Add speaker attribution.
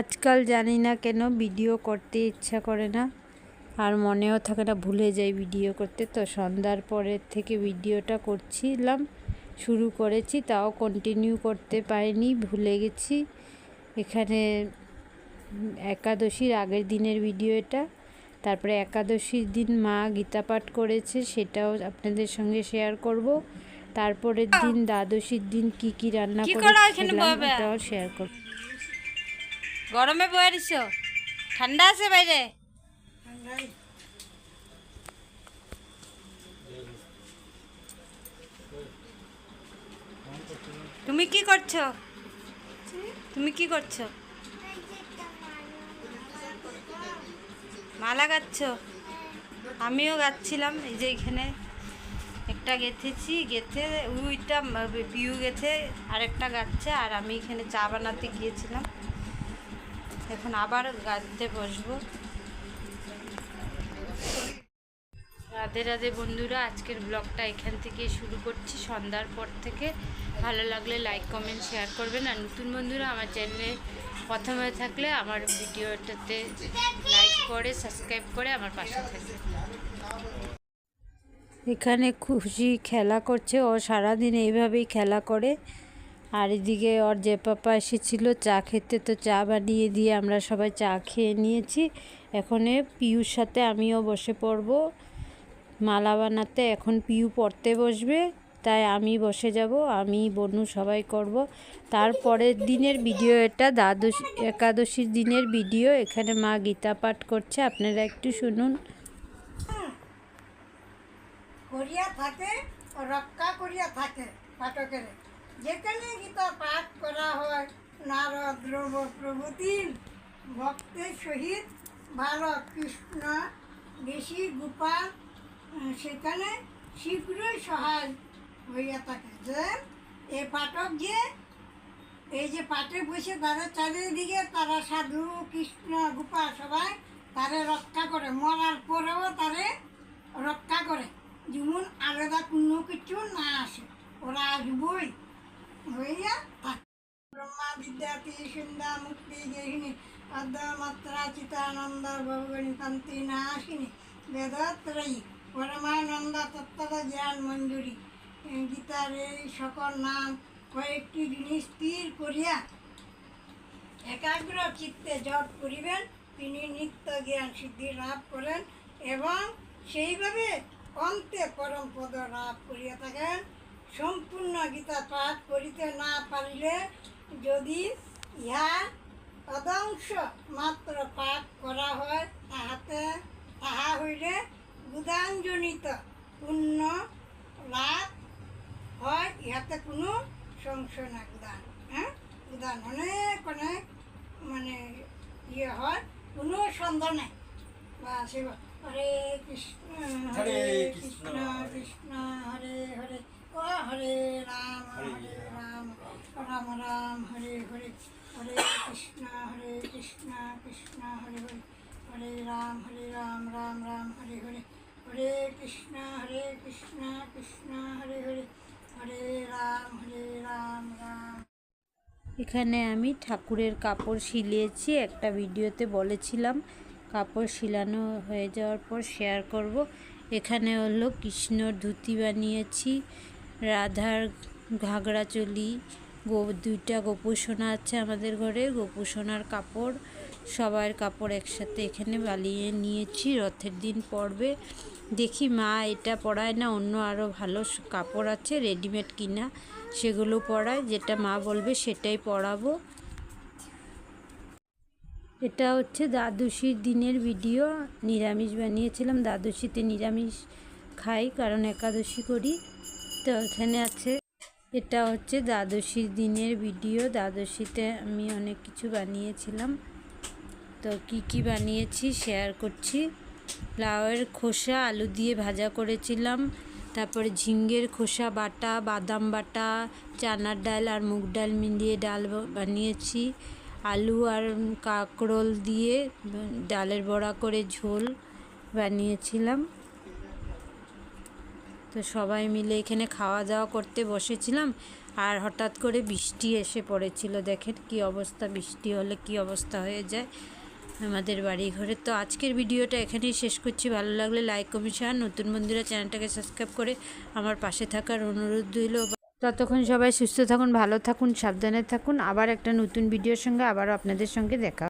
Speaker 1: আজকাল জানি না কেন ভিডিও করতে ইচ্ছা করে না আর মনেও থাকে না ভুলে যাই ভিডিও করতে তো সন্ধ্যার পরের থেকে ভিডিওটা করছিলাম শুরু করেছি তাও কন্টিনিউ করতে পারিনি ভুলে গেছি এখানে একাদশীর আগের দিনের ভিডিও এটা তারপরে একাদশীর দিন মা গীতা পাঠ করেছে সেটাও আপনাদের সঙ্গে শেয়ার করব তারপরের দিন দ্বাদশীর দিন কি কি রান্না করেছিলাম সেটাও শেয়ার করব গরমে বয়ে দিছ ঠান্ডা আছে বাইরে তুমি কি করছো তুমি কি করছো মালা গাচ্ছ আমিও গাচ্ছিলাম এই যে এখানে একটা গেঁথেছি গেঁথে উইটা পিউ গেঁথে আরেকটা গাচ্ছে আর আমি এখানে চা বানাতে গিয়েছিলাম এখন আবার গাঁদতে বসবো রাধে রাধে বন্ধুরা আজকের ব্লগটা এখান থেকে শুরু করছি সন্ধ্যার পর থেকে ভালো লাগলে লাইক কমেন্ট শেয়ার করবেন আর নতুন বন্ধুরা আমার চ্যানেলে প্রথম হয়ে থাকলে আমার ভিডিওটাতে লাইক করে সাবস্ক্রাইব করে আমার পাশে থাকবে এখানে খুশি খেলা করছে ও সারাদিন এইভাবেই খেলা করে আর এদিকে ওর যে পাপা এসেছিল চা খেতে তো চা বানিয়ে দিয়ে আমরা সবাই চা খেয়ে নিয়েছি এখন পিউর সাথে আমিও বসে পড়ব মালা বানাতে এখন পিউ পড়তে বসবে তাই আমি বসে যাব আমি বনু সবাই করব তারপরের দিনের ভিডিও এটা দ্বাদশ একাদশীর দিনের ভিডিও এখানে মা গীতা পাঠ করছে আপনারা একটু শুনুন
Speaker 2: করিয়া থাকে রক্ষা করিয়া থাকে পাঠকের যেখানে গীতা পাঠ করা হয় নারদ রব প্রভৃতির ভক্তের সহিত ভালো কৃষ্ণ বেশি গোপাল সেখানে শীঘ্রই সহায় হইয়া থাকে যে এ পাঠক যে এই যে পাঠে বসে তারা চারিদিকে তারা সাধু কৃষ্ণ গোপাল সবাই তারে রক্ষা করে মরার পরেও তারে রক্ষা করে যেমন আলাদা কোনো কিছু না আসে ওরা আসবই হইয়া ব্রহ্মা বিদ্যাপি সুন্দা মুক্তি গেহিনী পদ্মমাত্রা চিতানন্দ ভবগণী কান্তি নাশিনী বেদত্রয়ী পরমানন্দ তত্ত্বদ জ্ঞান মঞ্জুরি গীতার এই সকল নাম কয়েকটি জিনিস স্থির করিয়া একাগ্র চিত্তে জপ করিবেন তিনি নিত্য জ্ঞান সিদ্ধি লাভ করেন এবং সেইভাবে অন্তে পরম পদ লাভ করিয়া থাকেন সম্পূর্ণ গীতা পাঠ করিতে না পারিলে যদি ইহা অদংশ মাত্র পাঠ করা হয় তাহাতে তাহা হইলে গুদাঞ্জনিত পূর্ণ লাভ হয় ইহাতে কোনো সংশয় না গুদান হ্যাঁ গুদান অনেক অনেক মানে ইয়ে হয় কোনো সন্দেহ নেই বা সে হরে কৃষ্ণ হরে কৃষ্ণ কৃষ্ণ হরে হরে হরে রাম হরে রাম রাম রাম হরে হরে হরে কৃষ্ণ হরে কৃষ্ণ কৃষ্ণ হরে হরে হরে রাম হরে রাম রাম রাম হরে হরে হরে কৃষ্ণ হরে কৃষ্ণ কৃষ্ণ হরে হরে হরে রাম হরে রাম রাম
Speaker 1: এখানে আমি ঠাকুরের কাপড় সিলিয়েছি একটা ভিডিওতে বলেছিলাম কাপড় সিলানো হয়ে যাওয়ার পর শেয়ার করব এখানে হলো কৃষ্ণর ধুতি বানিয়েছি রাধার ঘাগরা চলি গো দুইটা গোপুসোনা আছে আমাদের ঘরে গোপুসোনার কাপড় সবার কাপড় একসাথে এখানে বালিয়ে নিয়েছি রথের দিন পরবে দেখি মা এটা পরায় না অন্য আরও ভালো কাপড় আছে রেডিমেড কিনা সেগুলো পরায় যেটা মা বলবে সেটাই পরাবো এটা হচ্ছে দ্বাদশীর দিনের ভিডিও নিরামিষ বানিয়েছিলাম দ্বাদশীতে নিরামিষ খাই কারণ একাদশী করি তো এখানে আছে এটা হচ্ছে দ্বাদশীর দিনের ভিডিও দ্বাদশীতে আমি অনেক কিছু বানিয়েছিলাম তো কি কি বানিয়েছি শেয়ার করছি লাউয়ের খোসা আলু দিয়ে ভাজা করেছিলাম তারপরে ঝিঙ্গের খোসা বাটা বাদাম বাটা চানার ডাল আর মুগ ডাল মিলিয়ে ডাল বানিয়েছি আলু আর কাঁকরোল দিয়ে ডালের বড়া করে ঝোল বানিয়েছিলাম তো সবাই মিলে এখানে খাওয়া দাওয়া করতে বসেছিলাম আর হঠাৎ করে বৃষ্টি এসে পড়েছিল দেখেন কি অবস্থা বৃষ্টি হলে কি অবস্থা হয়ে যায় আমাদের বাড়ি ঘরে তো আজকের ভিডিওটা এখানেই শেষ করছি ভালো লাগলে লাইক কমেন্ট শেয়ার নতুন বন্ধুরা চ্যানেলটাকে সাবস্ক্রাইব করে আমার পাশে থাকার অনুরোধ রইল ততক্ষণ সবাই সুস্থ থাকুন ভালো থাকুন সাবধানে থাকুন আবার একটা নতুন ভিডিওর সঙ্গে আবারও আপনাদের সঙ্গে দেখা